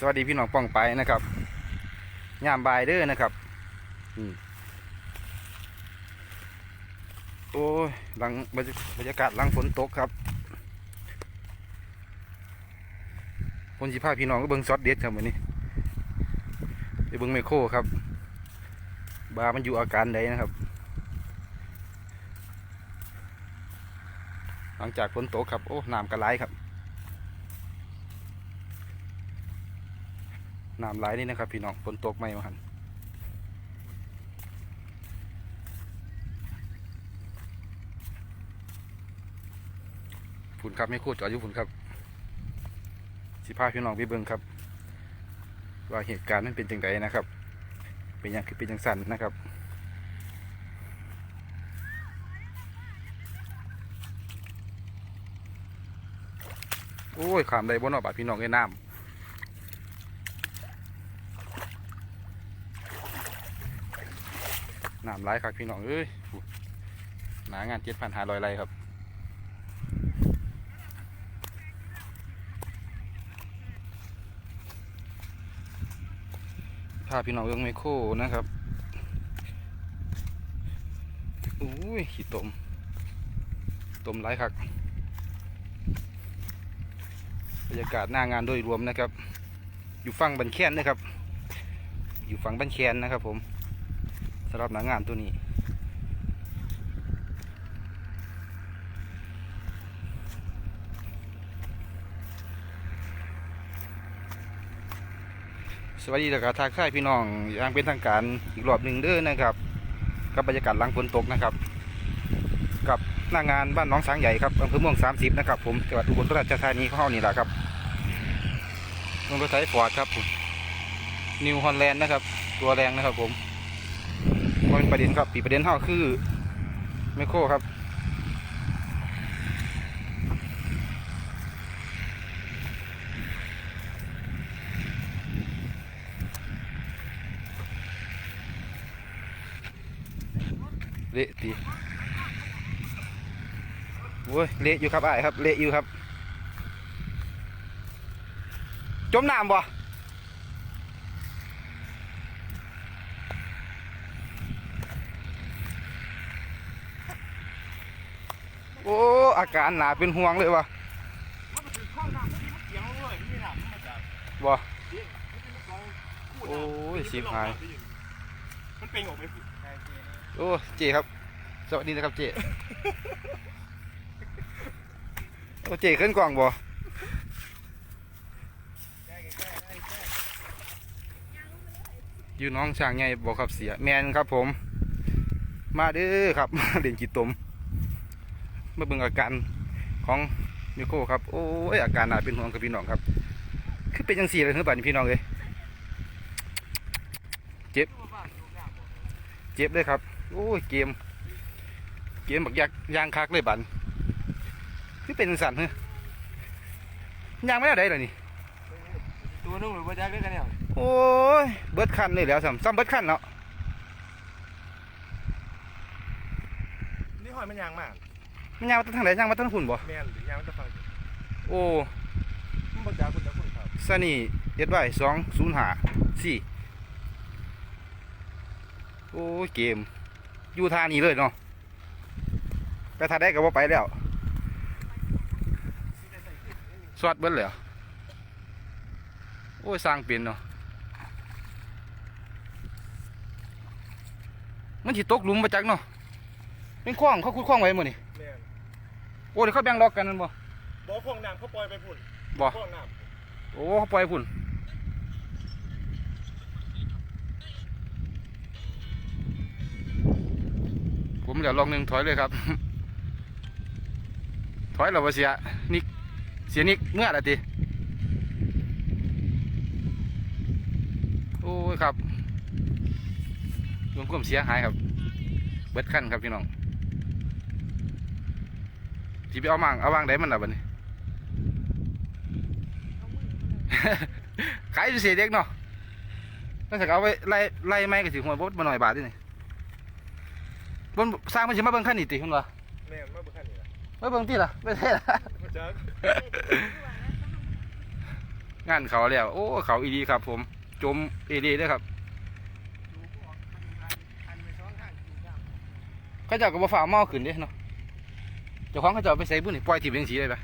สวัสดีพี่น้องป้องไปนะครับยามบายเด้อนะครับโอ้ยหลังบรรยากาศหลังฝนตกครับคนสิพาพี่น้องก็เบิ่งซอสเด็ดครับวันนี้ไปเบิ่งไมโครครับ บามันอยู่อาการใดนะครับ หลังจากฝนตกครับ โอ้น้ำกระไหลครับ น้ำไหลนี่นะครับ พี่น้องฝนตกไม่มาหันฝุ่นครับไม่คูดจอดอยู่ฝุ่นครับ สิพาพี่น้องไปเบิ่งครับ ว่าเหตุการณ์นั้นเป็นจังไดนะครับ เป็นอย่างคือเป็นจังสันนะครับโอ้ยขามได้บนออกบาดพี่น้องไอ้น้ำ น้ำไหลครับพี่น้องเอ้ยหนางานเจ็ดพันห้าร้อยไรครับพาพี่น้องเอื้องไมโครนะครับอุ้ยขี้ตม ตมไหลครับบรรยากาศหน้างานโดยรวมนะครับ อยู่ฝั่งบันแคนนะครับ อยู่ฝั่งบันแคนนะครับผม สำหรับหนังงานตัวนี้ สวัสดีแล้วก็ทักทายพี่น้องอย่างเป็นทางการอีกรอบหนึ่งเด้อนะครับ กับบรรยากาศหลังฝนตกนะครับ กับหน้างานบ้านน้องสางใหญ่ครับอำเภอเมือง30 นะครับผมจังหวัดอุบลราชธานีของเรานี่แหละครับมืองรถไถฟอร์ดครับผมนิวฮอลแลนด์นะครับ ตัวแรงนะครับผม เป็นประเด็นครับปีประเด็นเท่าคือไมโครครับเละตีโว้ยเละอยู่ครับไอ้ายครับเละอยู่ครับ จมน้ำบ่ โอาการหนาเป็นห่วงเลยวะบ่เสียงมันเป็นกอโอ้ยน้ำชิบหายมันเป็นออกไปโอ้เจครับ สวัสดีนะครับเจโอ้เจขึ้นกล่องบ่อยู่น้องช่างใหญ่บอกครับเสีย แมนครับผม มาเด้อครับมาเล่นกีตม มาเบิ่งอาการของมิโคครับ โอ้ยอาการน่าเป็นห่วงกับพี่น้องครับ คือเป็นจังสี่เลยคือป่านนี้พี่น้องเลยเจ็บเลยครับ โอ้ยเกม เกมบักยักยางคักเลยบันคือเป็นจังสันเฮ้ยยางไม่ได้ไดเลยนี่ตัวนุ่งหรือว่าจะเล่นกันเนี่ยโอ้ยเบิดคันเลยแล้วซ้ำซ้ำเบิดคันเนาะนี่หอยมันยางมาก มันยางมาตั้งทางไหนยางมาตั้งหุ่นบ่แม่นหรือยางมันจะฟังโอ้มันบอกจากคุณจะคุณครับซานี่เอ็ดไว้สองศูนย์หาสี่โอ้ยเกม อยู่ทานี้เลยเนาะแต่ถ้าได้ก็บ่ไปแล้วสวัดเบิ้ลเลยเหรอโอ้ยสร้างเปลี่ยนเนาะมันสิตกหลุมมาจักเนาะเป็นคล้องเขาขุดคล้องไว้หมดนี่แม่น โอ้เดี๋ยวเขาแบ่งล็อกกันนั่นบ่ บ่อข้องน้ำเขาปล่อยไปพุ่นบ่ข้องน้โอ้เขาปล่อยพุ่นผมเดี๋ยวลองหนึ่งถอยเลยครับ ถอยเราบ่เสียนิกเสียนิกเมื่อไหร่ติโอ้ยครับรวมความเสียหายครับ เบิดขั้นครับพี่น้อง ที่ไปเอามางเอาวางได้มันล่ะบัดนี้ขายอยู่เสียเด็กเนาะถ้าจะเอาไว้ไล่ไล่ไม้ก็ถือหัวบดมาหน่อยบาทนี่นี่บนสร้างมันจะมาเบิ่งขั้นนี่ติคุณวะำแม่นมาบุกขันนี่ละมาเบิ่งที่ล่ะไม่ใช่ล่ะมาจากงานเขาแล้ว โอ้เขาอีดีครับ ผม จมเอดีด้วยครับดูก็ออกคันคันไปสองข้างจูบยากเขาเจ้าก็บ่ฝ่าเมาขึ้นเด้เนาะ เจ้าของเขาเจ้าไปใส่บุญนี่ปล่อยถิ่มจังสีเลยปะ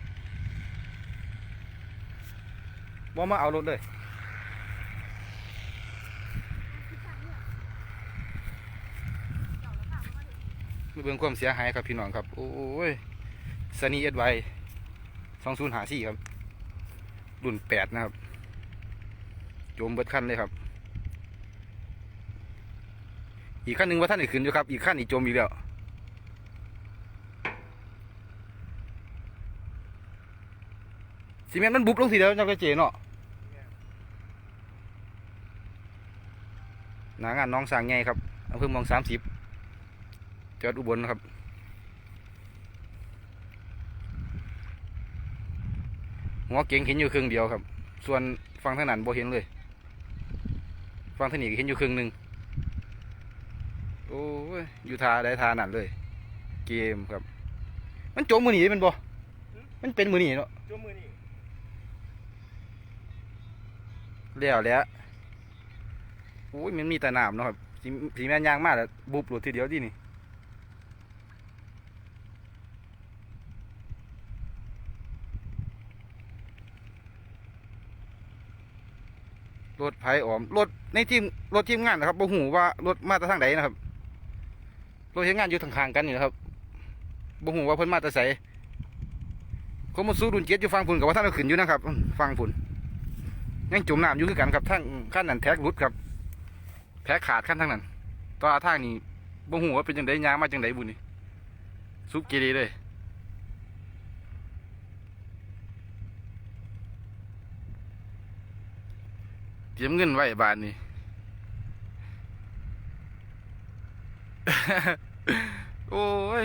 บ่มาเอารถเลยมาเบิ่งความเสียหายครับพี่น้องครับ โอ้ยสนีเอ็ดไวสองศูนย์หาสี่ครับ รุ่นแปดนะครับ โจมเบิดคันเลยครับ อีกขั้นหนึ่งว่าท่านอีกขึ้นอยู่ครับ อีกขั้นอีกโจมอีกแล้ว ซีเมนต์มันบุบลงทีเดียวเจ้าก็เจเนาะหนางานน้องสางไงครับอำเภอเมืองสามสิบจังหวัดอุบลนครับหัวเก่งเห็นอยู่ครึ่งเดียวครับ ส่วนฟังทางนั้นบ่เห็นเลย ฟังทางนี้เห็นอยู่ครึ่งหนึ่งโอ้ยอยู่ทาได้ทานั่นเลย เกมครับ มันโจมมือหนีมันบ่ มันเป็นมือหนีเนาะจูบมือนี่ แล้วแล้วโอ้ยมันมีแต่น้ำเนาะครับสีสีแม่นยางมากแล้วบุบหลุดทีเดียวที่นี่รถไผออมรถในทีมรถทีมงานนะครับบ่หูว่ารถมาจากทางไหนนะครับรถเฮ็ดงานอยู่ทางข้างกันนี่นะครับบ่หูว่าเพิ่นมาจากไสเขามาสู้รุนเจ็ดอยู่ฟังฝุ่นกับว่าท่านเอาขึ้นอยู่นะครับฟังฝุ่น ยังจมน้ำอยู่คือกันครับทั้งขั้นนั้นแท็กรุดครับแท็กขาดขั้นทั้งนั้นต่อทางนี้บ่ฮู้ว่าเป็นจังไดยางมาจังไดบุญนี่สุกกีรีเลยเตรียมเงินไว้บาทนี่โอ้ย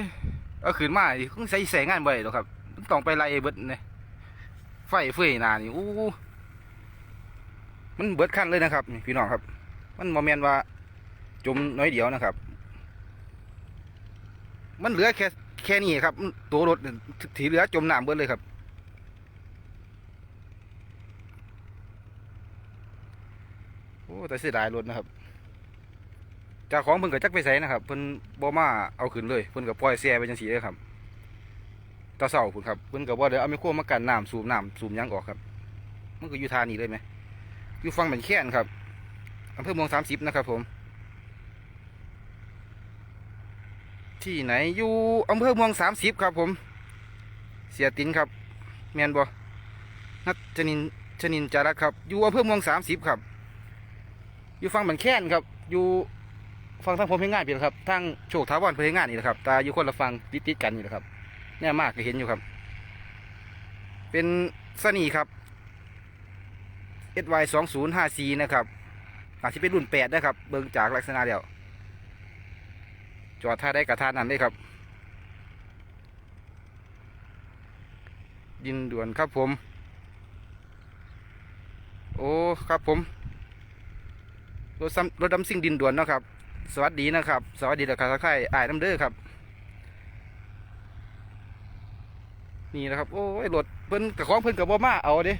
เอาขืนมาดิคงใส่แสงงานบ่ได้หรอกครับ ต้องไปไล่เบิดเนี่ยไฟเฟยนานี่ อู้ มันเบิดขั้นเลยนะครับพี่น้องครับ มันโมเมนว่าจมน้อยเดียวนะครับ มันเหลือแค่แค่นี้ครับ ตัวรถถีเหลือจมน้ำเบิดเลยครับโอ้แต่เสียดายรถนะครับจากของเพิ่นกับจักไปใส่นะครับเพิ่นบ่มาเอาขึ้นเลยเพิ่นกับปล่อยแซ่ไปจังสีเลยครับตาเสาพุ่นครับเพิ่นกับว่าเดี๋ยวเอาไมโครมากันน้ำสูบน้ำสูบยังออกครับ มันก็อยู่ทานี่เลยไหม อยู่ฟังเหมือนแค่นครับอำเภอเมืองสามสิบนะครับผม ที่ไหนอยู่อำเภอเมืองสามสิบครับผม เสียตินครับ แมนบอนัดชนินชนินจารักครับ อยู่อำเภอเมืองสามสิบครับ อยู่ฟังเหมือนแค่นครับ อยู่ฟังทางผมเพลงงานพี่นะครับทางโชคท้าวอนเพลงงานนี่แหละครับแต่อยู่คนละฟังติดติดกันนี่แหละครับเนี่ยมากก็เห็นอยู่ครับ เป็นสนีครับ SY สองศูนย์ห้าีนะครับอาจจะเป็นรุ่นแปดนะครับ เบิ่งจากลักษณะเดียว จอดท่าได้กระทานนั่นเลยครับ ดินด่วนครับผม โอ้ครับผม รถซ้ำรถดำซิ่งดินด่วนนะครับ สวัสดีนะครับ สวัสดีราคาทักทายอายน้ำเด้อครับ นี่นะครับ โอ้ยรถเพิ่นกับของเพิ่นกับบ่มาเอาเด้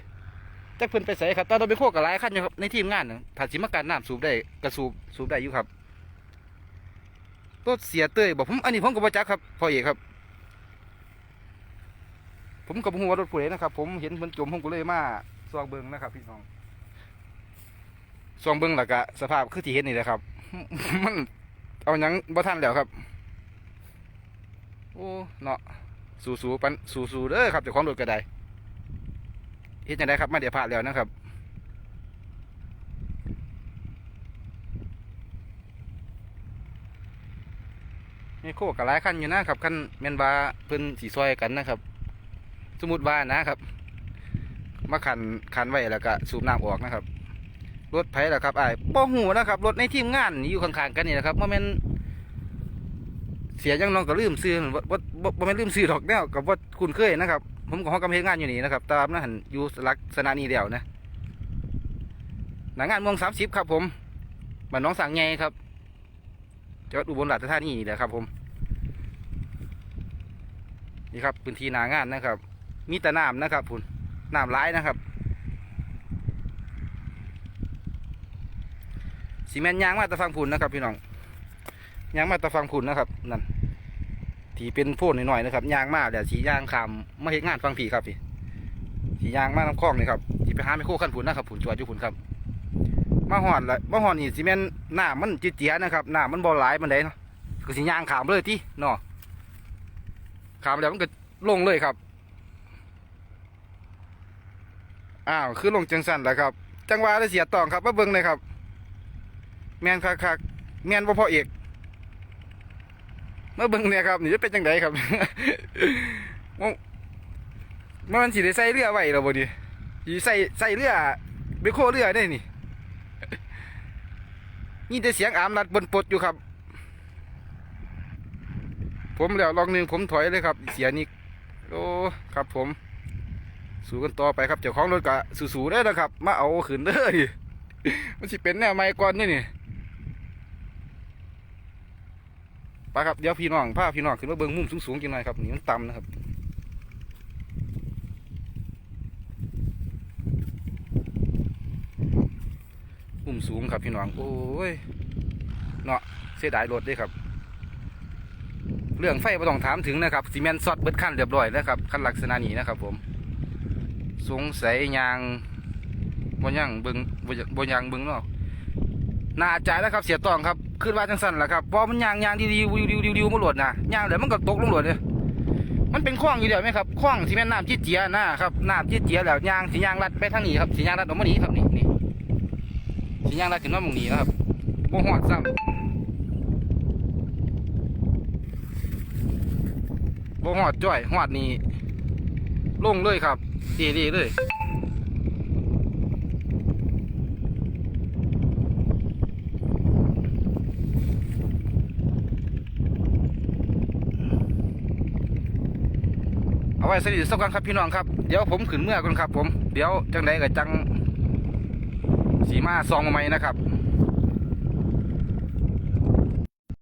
แต่เพิ่นไปใส่ครับตอนเราไปโคกกับหลายขั้นอยู่ครับในทีมงานน่ะถ้าสิมาการน้ำสูบได้กระสูบสูบได้อยู่ครับรถเสียเต้ยบอกผมอันนี้ผมก็บ่จักครับพ่อเอกครับ ผมกับหัวรถผู้ใดนะครับ ผมเห็นเพิ่นจมผมก็เลยมาซองเบิงนะครับ พี่น้องซองเบิงแล้วก็สภาพคือที่เห็นนี่แหละครับ มันเอาหยังบ่ทันแล้วครับ โอ้เนาะสู้ๆปันสู้ๆเด้อครับเจ้าของรถก็ได้ เฮ็ดจังไดครับ มาเดี๋ยวผ่าแล้วนะครับนี่โคกับหลายขั้นอยู่นะครับขั้นแมนบาเพิ่นสีซอยกันนะครับ สมมติว่านะครับมาขันขันไว้แล้วก็สูบน้ำออกนะครับรถไผล่ะครับไอ้ายบ่หูนะครับรถในทีมงานนี่อยู่ข้างๆกันนี่นะครับว่าแม่นเสียยังน้องก็ลืมซื้อบ่บ่บ่บ่แม่นลืมซื้อดอกแนวกับว่าคุ้นเคยนะครับ ผมก็ห้องกำเพงงานอยู่นี่นะครับตามนั่นอยู่ลักษณะนี้เดียวนะหนังงานมืองสามสิบครับ ผมบ้านน้องสังไงครับจังหวัดอุบลราชธานีนี่แหละครับ ผมนี่ครับพื้นที่หนางานนะครับ มีแต่น้ำนะครับคุณน้ำร้ายนะครับซีเมนยางมาตะฟังผุนนะครับ พี่น้องยางมาตะฟังผุนนะครับนั่น ที่เป็นโพนหน่อยๆนะครับยางมาเดี๋ยวสียางคำมาเห็นงานฟังผีครับพี่สียางมากน้ำคลองนี่ครับที่ไปหาไม่โคขั้นผุนนะครับผุนจวดอยู่ผุนครับมาหอนละมาหอนนี่สีแมนหน้ามันจีเจียๆนะครับหน้ามันบอหลายมันไดเนาะก็สียางขามเลยที่เนาะขามแล้วมันก็ลงเลยครับอ้าวคือลงจังสันแล้วครับ จังหวะได้เสียตองครับมาเบิ่งเลยครับ แมนคักคักแมนบ่พอเอก มาเบิ่งเนี่ยครับนี่จะเป็นจังไดครับมันมันสิได้ใส่เรือไว้แล้วบ่ดิสิใส่ใส่เรือไปโคเรือได้นี่นี่แต่เสียงอามรัดบนปดอยู่ครับ ผมแล้วลองหนึ่งผมถอยเลยครับ เสียนี่โอ้ครับผม สู้กันต่อไปครับเจ้าของรถก็สู้ๆได้นะครับ มาเอาขืนเด้อดิมันสิเป็นแนวใหม่ก่อนนี่นี่ ไปครับเดี๋ยวพี่น้องพาพี่น้องขึ้นมาเบิ่งมุมสูงๆจังหน่อยครับนี่มันต่ำนะครับมุมสูงครับพี่น้องโอ้ยเนาะเสียดายรถด้วยครับ เรื่องไฟไม่ต้องถามถึงนะครับซีเมนต์ซอดเบิดขั้นเรียบร้อยแล้วครับขั้นลักษณะนี้นะครับ ผม สงสัยยางบนยางเบิงบ่ยบนยางเบิงเนาะน่าจ่ายแล้วครับ เสียตองครับ ขึ้นว่าจังสันแหละครับพอมันยางยางดีดีวิวดิวดิวดิวมาหลดนะยางเดี๋ยวมันก็ตกลงหลดเลยมันเป็นคล้องอยู่เดียวไหมครับคล้องที่แม่น้ำจีเจียนะครับน้ำจีเจียแล้วยางสียางรัดไปทางนี้ครับสียางรัดออกมานี้ครับนี่นี่สียางรัดขึ้นมาหมองนี้นะครับโมหอดซ้ำโมหอดจ้อยหอดนี่ลงเลยครับดีดีเลย ไว้สนิทสักกันครับพี่น้องครับ เดี๋ยวผมขึ้นเมื่อก่อนครับ ผม เดี๋ยวจังใดกับจังสีมาซองมาไหมนะครับ